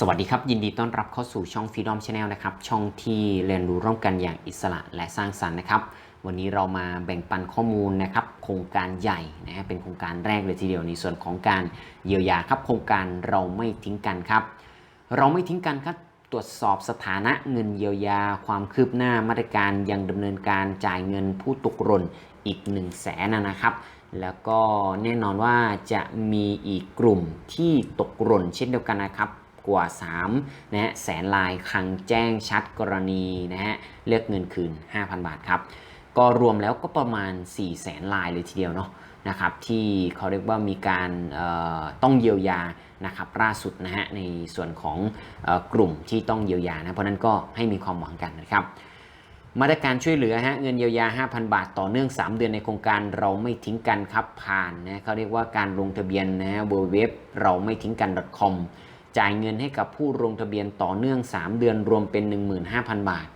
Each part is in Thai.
สวัสดีครับ ยินดีต้อนรับเข้าสู่ช่อง Freedom Channel นะครับ ช่องที่เรียนรู้ร่วมกันอย่างอิสระและสร้างสรรค์นะครับ วันนี้เรามาแบ่งปันข้อมูลนะครับ โครงการใหญ่นะเป็นโครงการแรกเลยทีเดียวในส่วนของการเยียวยาครับ โครงการเราไม่ทิ้งกันครับ เราไม่ทิ้งกันครับตรวจสอบสถานะเงินเยียวยา ความคืบหน้ามาตรการยังดำเนินการจ่ายเงินผู้ตกหล่นอีก1 0 0 0 0แสนนะครับ แล้วก็แน่นอนว่าจะมีอีกกลุ่มที่ตกหล่นเช่นเดียวกันนะครับ กว่า3นะฮะแสนลายคลังแจ้งชัดกรณีนะฮะเรียกเงินคืน 5,000 บาทครับ ก็รวมแล้วก็ประมาณ4แสนลายเลยทีเดียวเนาะนะครับที่เขาเรียกว่ามีการต้องเยียวยานะครับล่าสุดนะฮะในส่วนของอกลุ่มที่ต้องเยียวยานะเพราะนั้นก็ให้มีความหวังกันนะครับมาตรการช่วยเหลือฮะเงินเยียวยา 5,000 บาทต่อเนื่อง 3 เดือนในโครงการเราไม่ทิ้งกันครับผ่านนะเขาเรียกว่าการลงทะเบียนนะฮะเว็บเราไม่ทิ้งกัน .com จ่ายเงินให้กับผู้ลงทะเบียนต่อเนื่อง 3 เดือนรวมเป็น 15,000 บาท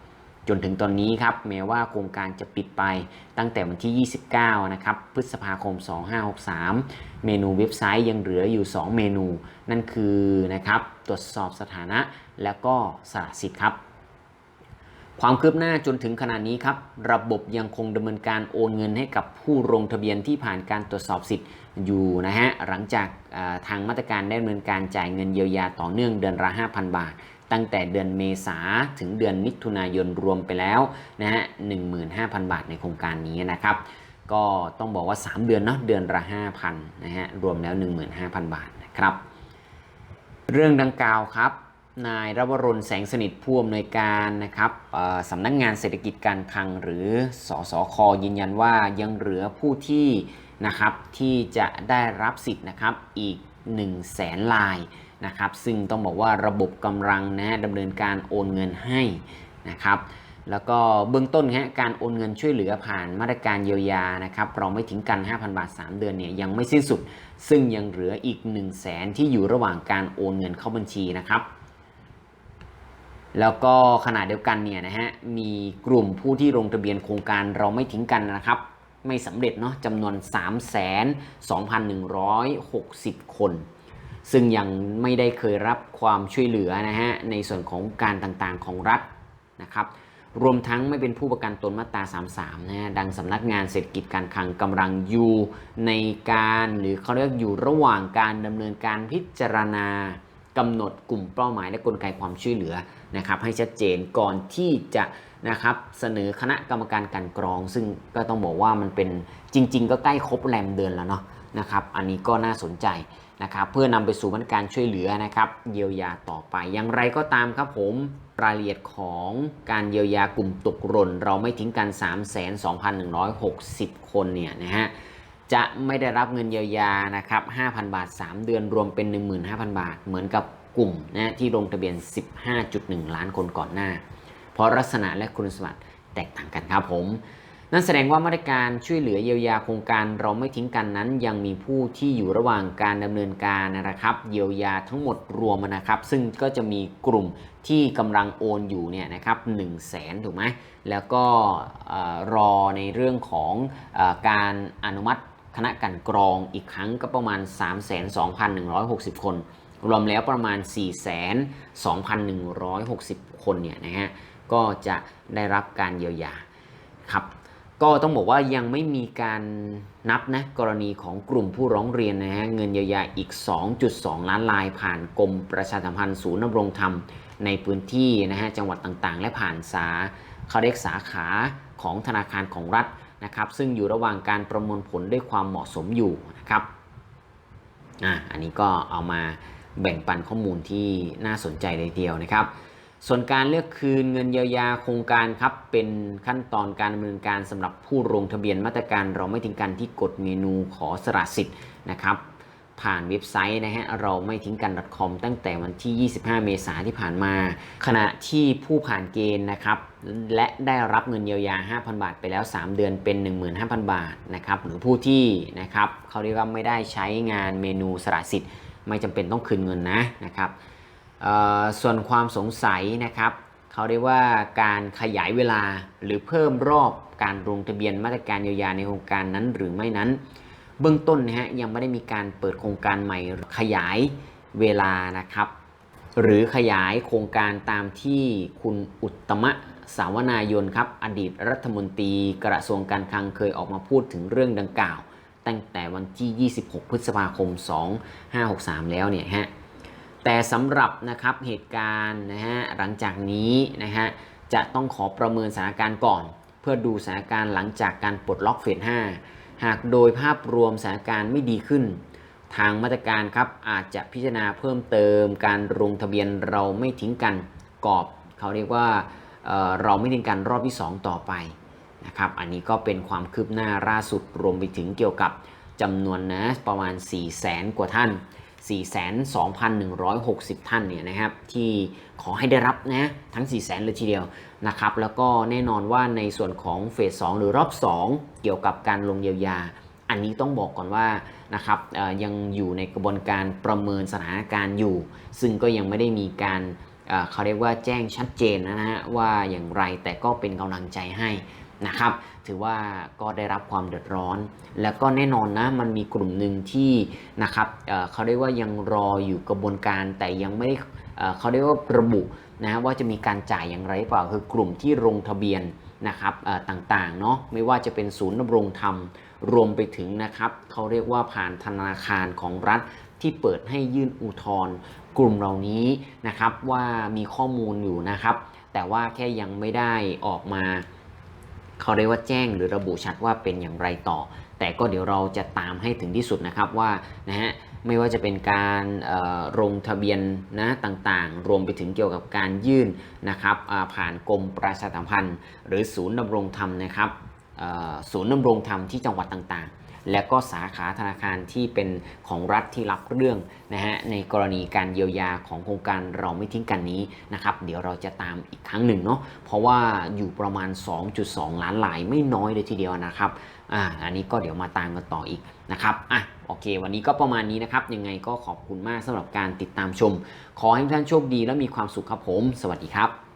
จนถึงตอนนี้ครับแม้ว่าโครงการจะปิดไปตั้งแต่วันที่ 29 นะครับ พฤษภาคม 2563 เมนูเว็บไซต์ยังเหลืออยู่ 2 เมนู นั่นคือนะครับตรวจสอบสถานะ และก็สละสิทธิ์ครับ ความคืบหน้าจนถึงขณะนี้ครับ ระบบยังคงดำเนินการโอนเงินให้กับผู้ลงทะเบียนที่ผ่านการตรวจสอบสิทธิ์อยู่นะฮะหลังจากทางมาตรการได้ดำเนินการจ่ายเงินเยียวยาต่อเนื่องเดือนละ 5,000 บาท ตั้งแต่เดือนเมษาถึงเดือนมิถุนายนรวมไปแล้วนะฮะ15,000 บาทในโครงการนี้นะครับ ก็ต้องบอกว่า 3 เดือนเนาะเดือนละ5,000นะฮะรวมแล้ว 15,000 บาทนะครับ เรื่องดังกล่าวครับ นายรวรนแสงสนิทผู้อำนวยการนะครับสำนักงงานเศรษฐกิจการคลังหรือสสคอยืนยันว่ายังเหลือผู้ที่นะครับที่จะได้รับสิทธิ์นะครับอีก1 0 0 0 0แสนลายนะครับซึ่งต้องบอกว่าระบบกำลังนะดำเนินการโอนเงินให้นะครับแล้วก็เบื้องต้นฮะการโอนเงินช่วยเหลือผ่านมาตรการเยียวยานะครับเราไม่ทิ้งกัน 5,000 บาท 3 เดือนเนี่ยยังไม่สิ้นสุด ซึ่งยังเหลืออีก 1 0 0 0 0แสนที่อยู่ระหว่างการโอนเงินเข้าบัญชีนะครับ แล้วก็ขณะเดียวกันเนี่ยนะฮะมีกลุ่มผู้ที่ลงทะเบียนโครงการเราไม่ทิ้งกันนะครับ ไม่สำเร็จเนาะจำนวน 3 2,160 คน ซึ่งยังไม่ได้เคยรับความช่วยเหลือนะฮะในส่วนของการต่างๆของรัฐนะครับรวมทั้งไม่เป็นผู้ประกันตนมาตรา 33 นะฮะ ดังสำนักงานเศรษฐกิจการคลังกำลังอยู่ในการหรือเขาเรียกอยู่ระหว่างการดำเนินการพิจารณา กำหนดกลุ่มเป้าหมายและกลไกความช่วยเหลือนะครับให้ชัดเจนก่อนที่จะนะครับเสนอคณะกรรมการกลันกรอง ซึ่งก็ต้องบอกว่ามันเป็นจริง ๆ ก็ใกล้ครบแรมเดือนแล้วเนาะนะครับอันนี้ก็น่าสนใจนะครับเพื่อนำไปสู่มาตรการช่วยเหลือนะครับเยียวยาต่อไป อย่างไรก็ตามครับผมรายละเอียดของการเยียวยากลุ่มตกหล่น เราไม่ทิ้งกัน 3 2 1 6 0 คนเนี่ยนะฮะ จะไม่ได้รับเงินเยียวยานะครับ5,000 บาท 3 เดือนรวมเป็น 15,000 บาท เหมือนกับกลุ่มนะที่ลงทะเบียน 15.1 ล้านคนก่อนหน้า เพราะลักษณะและคุณสมบัติแตกต่างกันครับผม นั่นแสดงว่ามาตรการช่วยเหลือเยียวยาโครงการเราไม่ทิ้งกันนั้น ยังมีผู้ที่อยู่ระหว่างการดำเนินการนะครับ เยียวยาทั้งหมดรวมนะครับ ซึ่งก็จะมีกลุ่มที่กำลังโอนอยู่เนี่ยนะครับ1 0 0 0 0แสนถูกไหมแล้วก็อรอในเรื่องของอการอนุมัติ คณะกันกรองอีกครั้งก็ประมาณ 32,160 คน รวมแล้วประมาณ 4,2,160 คนเนี่ยนะฮะก็จะได้รับการเยียวยาครับก็ต้องบอกว่ายังไม่มีการนับนะกรณีของกลุ่มผู้ร้องเรียนนะฮะเงินเยียวยาอีก 2.2 ล้านลาย ผ่านกรมประชาสัมพันธ์ศูนย์ดำรงธรรม ในพื้นที่นะฮะจังหวัดต่างๆ และผ่านสาเขาเรียกสาขาของธนาคารของรัฐ นะครับซึ่งอยู่ระหว่างการประมวลผลด้วยความเหมาะสมอยู่นะครับอะอันนี้ก็เอามาแบ่งปันข้อมูลที่น่าสนใจเลยเดียวนะครับ ส่วนการเลือกคืนเงินเยียวยาโครงการครับเป็นขั้นตอนการดำเนินการสำหรับผู้ลงทะเบียนมาตรการเราไม่ทิ้งกันที่กดเมนูขอสละสิทธิ์นะครับ ผ่านเว็บไซต์นะฮะเราไม่ทิ้งกัน .com ตั้งแต่วันที่ 25 เมษายนที่ผ่านมา ขณะที่ผู้ผ่านเกณฑ์นะครับและได้รับเงินเยียวยา 5,000 บาทไปแล้ว 3 เดือนเป็น 15,000 บาทนะครับหรือผู้ที่นะครับเขาเรียกว่าไม่ได้ใช้งานเมนูสละสิทธิ์ ไม่จำเป็นต้องคืนเงินนะนะครับส่วนความสงสัยนะครับเขาเรียกว่าการขยายเวลาหรือเพิ่มรอบการลงทะเบียนมาตรการเยียวยาในโครงการนั้นหรือไม่นั้น เบื้องต้นนะฮะยังไม่ได้มีการเปิดโครงการใหม่ขยายเวลานะครับ หรือขยายโครงการตามที่คุณอุตมะสาวนายนครับ อดีตรัฐมนตรีกระทรวงการคลังเคยออกมาพูดถึงเรื่องดังกล่าว ตั้งแต่วันที่ 26 พฤษภาคม 2563 แล้วเนี่ยฮะแต่สำหรับนะครับเหตุการณ์นะฮะหลังจากนี้นะฮะจะต้องขอประเมินสถานการณ์ก่อน เพื่อดูสถานการณ์หลังจากการปลดล็อกเฟส5 หากโดยภาพรวมสถานการณ์ไม่ดีขึ้น ทางมาตรการครับอาจจะพิจารณาเพิ่มเติม การลงทะเบียนเราไม่ทิ้งกันกรอบ เขาเรียกว่าเราไม่ทิ้งกันรอบที่ 2 ต่อไปนะครับอันนี้ก็เป็นความคืบหน้าล่าสุดรวมไปถึงเกี่ยวกับจำนวนนะประมาณ 4 0 0แสนกว่าท่าน 42,160 ท่านเนี่ยนะครับที่ขอให้ได้รับนะทั้ง 4 0 0แสนเลยทีเดียวนะครับแล้วก็แน่นอนว่าในส่วนของเฟส 2 หรือรอบ 2 เกี่ยวกับการลงเยียวยา อันนี้ต้องบอกก่อนว่านะครับยังอยู่ในกระบวนการประเมินสถานการณ์อยู่ ซึ่งก็ยังไม่ได้มีการเขาเรียกว่าแจ้งชัดเจนนะฮะว่าอย่างไรแต่ก็เป็นกำลังใจให้ นะครับ ถือว่าก็ได้รับความเดือดร้อน แล้วก็แน่นอนนะมันมีกลุ่มหนึ่งที่นะครับเเขาเรียกว่ายังรออยู่กระบวนการแต่ยังไม่ได้เเขาเรียกว่าระบุนะว่าจะมีการจ่ายอย่างไรเปล่าคือกลุ่มที่ลงทะเบียนนะครับต่างๆเนาะไม่ว่าจะเป็นศูนย์ดำรงธรรม รวมไปถึงนะครับเขาเรียกว่าผ่านธนาคารของรัฐที่เปิดให้ยื่นอุทธรณ์กลุ่มเหล่านี้นะครับว่ามีข้อมูลอยู่นะครับ แต่ว่าแค่ยังไม่ได้ออกมา เขาเรียกว่าแจ้งหรือระบุชัดว่าเป็นอย่างไรต่อ แต่ก็เดี๋ยวเราจะตามให้ถึงที่สุดนะครับว่านะฮะไม่ว่าจะเป็นการลงทะเบียนนะต่างๆ รวมไปถึงเกี่ยวกับการยื่นนะครับผ่านกรมประชาสัมพันธ์ หรือศูนย์ดำรงธรรมนะครับศูนย์ดำรงธรรมที่จังหวัดต่างๆ และก็สาขาธนาคารที่เป็นของรัฐที่รับเรื่องนะฮะในกรณีการเยียวยาของโครงการเราไม่ทิ้งกันนี้นะครับเดี๋ยวเราจะตามอีกครั้งหนึ่งเนาะเพราะว่าอยู่ประมาณ 2.2 ล้านลายไม่น้อยเลยทีเดียวนะครับอ่าอันนี้ก็เดี๋ยวมาตามกันต่ออีกนะครับอะโอเค วันนี้ก็ประมาณนี้นะครับ ยังไงก็ขอบคุณมากสำหรับการติดตามชม ขอให้ท่านโชคดีและมีความสุขครับผม สวัสดีครับ